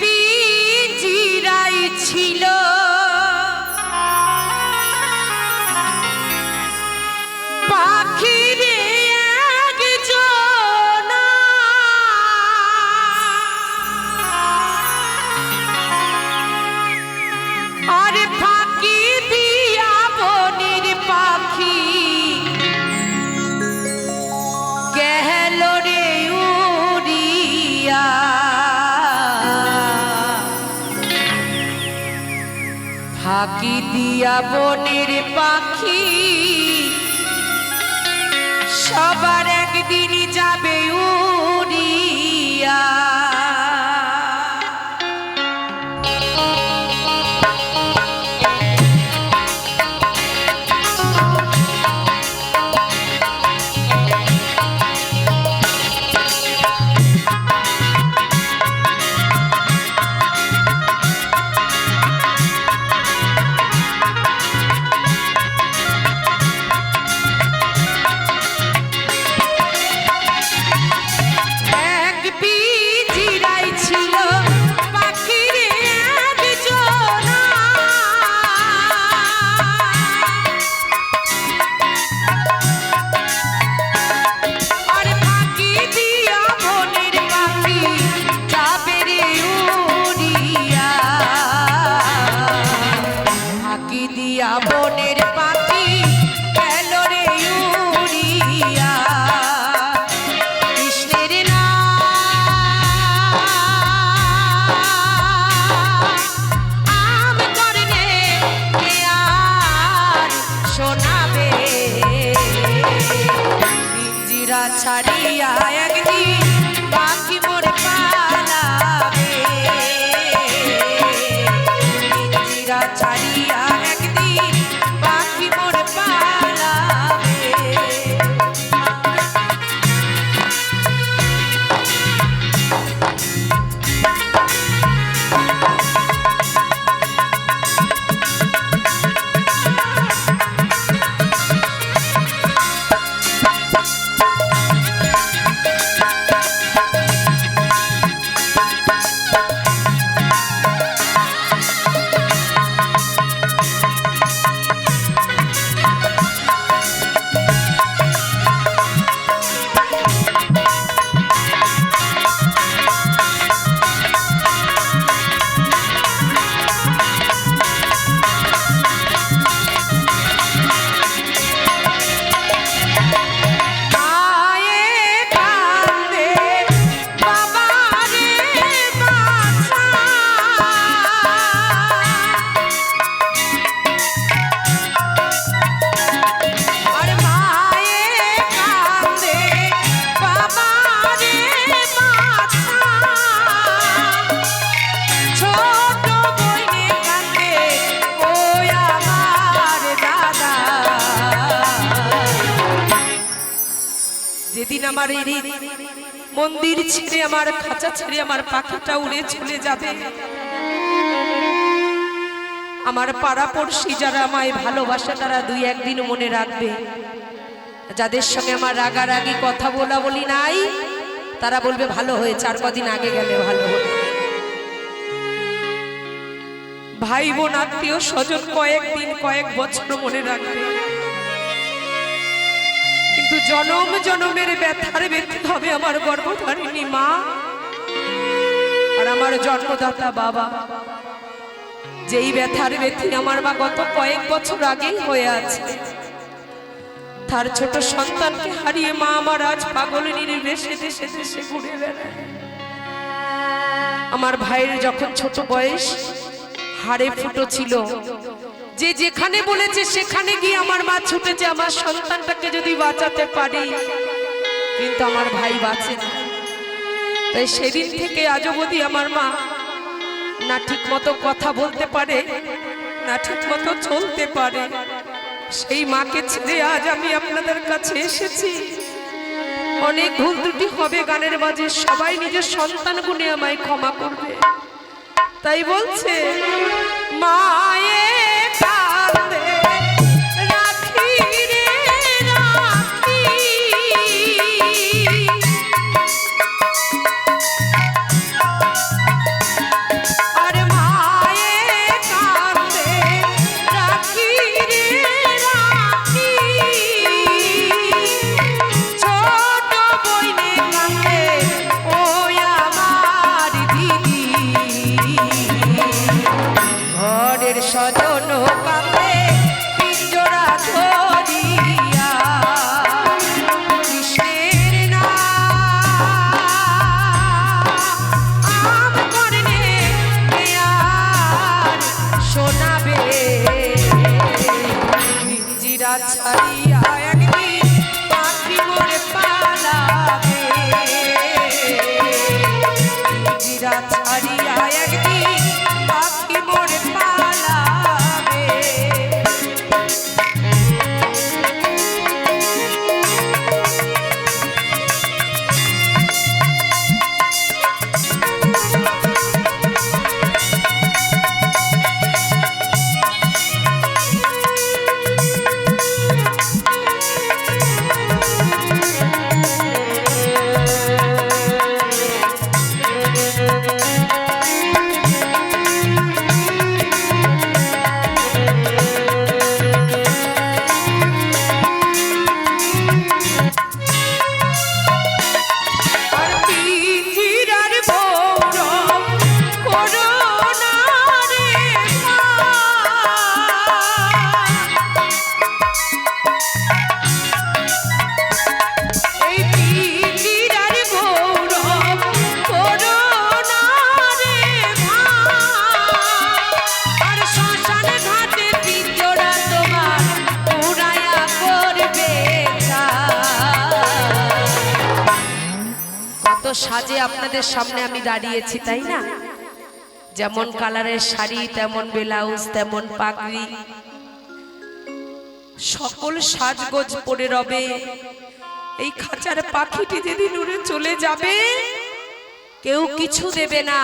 পিঞ্জিরাই ছিল। ফাঁকি দিয়া বনের পাখি। সবার একদিনই যাবে বনের পাখি গেল রে উড়িয়া কৃষ্ণের নাম করলে আর শোনাবে? পিঞ্জিরা ছাড়িয়া একদিন যেদিন মন্দির ছেড়ে আমার খাঁচা ছেড়ে আমার পাখিটা উড়ে চলে যাবে। আমার পাড়া পড়শি যারা আমায় ভালোবাসে, তারা দুই একদিন মনে রাখবে। যাদের সঙ্গে আমার রাগারাগি, কথা বলা বলি নাই, তারা বলবে, ভালো হয়েছে আর কদিন আগে গেলে ভালো হতো। ভাই বোন, আত্মীয় স্বজন কয়েকদিন, কয়েক বছর মনে রাখবে। কিন্তু জনম জনমের ব্যথার ব্যক্তি হবে আমার গর্ভধারিণী মা। আর আমার জন্মদাতা বাবা, যেই ব্যথার ব্যথি আমার মা গত কয়েক বছর আগেই হয়ে আছে, তার ছোট সন্তানকে হারিয়ে মা আমার আজ পাগলিনীর দেশে দেশে দেশে ঘুরে বেড়ায়। আমার ভাইয়ের যখন ছোট বয়স, হাড়ে ফুটো ছিল যে যেখানে বলেছে সেখানে গিয়ে আমার মা ছুটেছে, আমার সন্তানটাকে যদি বাঁচাতে পারি। কিন্তু আমার ভাই বাঁচে না। তাই সেদিন থেকে আজ অবধি আমার মা না ঠিক মতো কথা বলতে পারে, না ঠিক মতো চলতে পারে। সেই মাকে ছেড়ে আজ আমি আপনাদের কাছে এসেছি। অনেক ভুল ত্রুটি হবে গানের মাঝে, সবাই নিজের সন্তান গুণে আমায় ক্ষমা করবে। তাই বলছে মায়ে ছাড়িয়া একদিন পাখি মোরে পালাবে। জিরা সাজে আপনাদের সামনে আমি দাঁড়িয়েছি, তাই না? যেমন কালারের শাড়ি, তেমন ব্লাউজ, তেমন পাগড়ি। সকল সাজগোজ পরে রবে। এই খাঁচার পাখিটি যেদিন উড়ে চলে যাবে, কেউ কিছু দেবে না।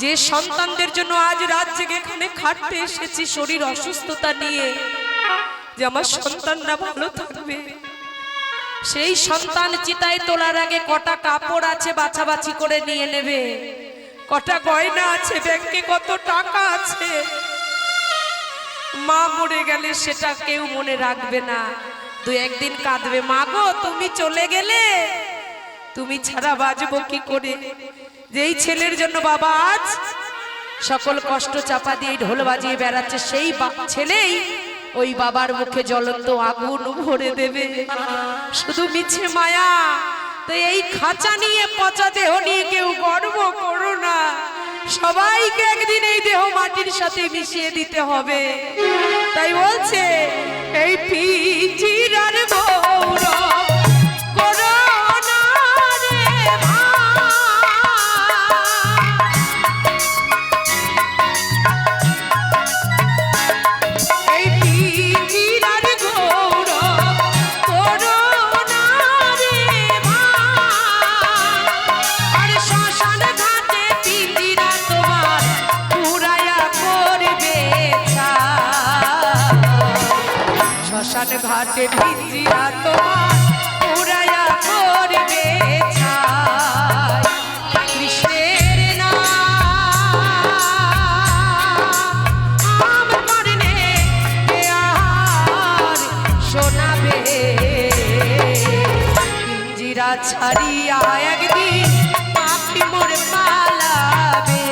যে সন্তানদের জন্য আজ রাত জেগে এখানে খাটতে এসেছি, শরীর অসুস্থতা নিয়ে। যে আমার সন্তানরা ভালো থাকবে। সেই সন্তান চিতায় তোলার আগে কটা কাপড় আছে বাছাবাছি করে নিয়ে নেবে। কটা গয়না আছে, ব্যাংকে কত টাকা আছে। মা মরে গেলে সেটা কেউ মনে রাখবে না। দু একদিন কাঁদবে, মা গো, তুমি চলে গেলে? তুমি ছাড়া বাজবো কি করে? যেই ছেলের জন্য বাবা আজ সকল কষ্ট চাপা দিয়ে ঢোল বাজিয়ে বেড়াচ্ছে, সেই ছেলেই ওই বাবার মুখে জ্বলন্ত আগুন ভরে দেবে। শুধু মিছে মায়া। তো এই খাঁচা নিয়ে পচা দেহ নিয়ে কেউ গর্ব করো না। সবাইকে একদিন এই দেহ মাটির সাথে মিশিয়ে দিতে হবে। তাই বলছে, এই পিচিরার গৌরব শ্মশান ঘাটে পিঞ্জিরা তোমার পুরায়া করবে ছাড়িয়া একদিন পাখি মোরে পালাবে।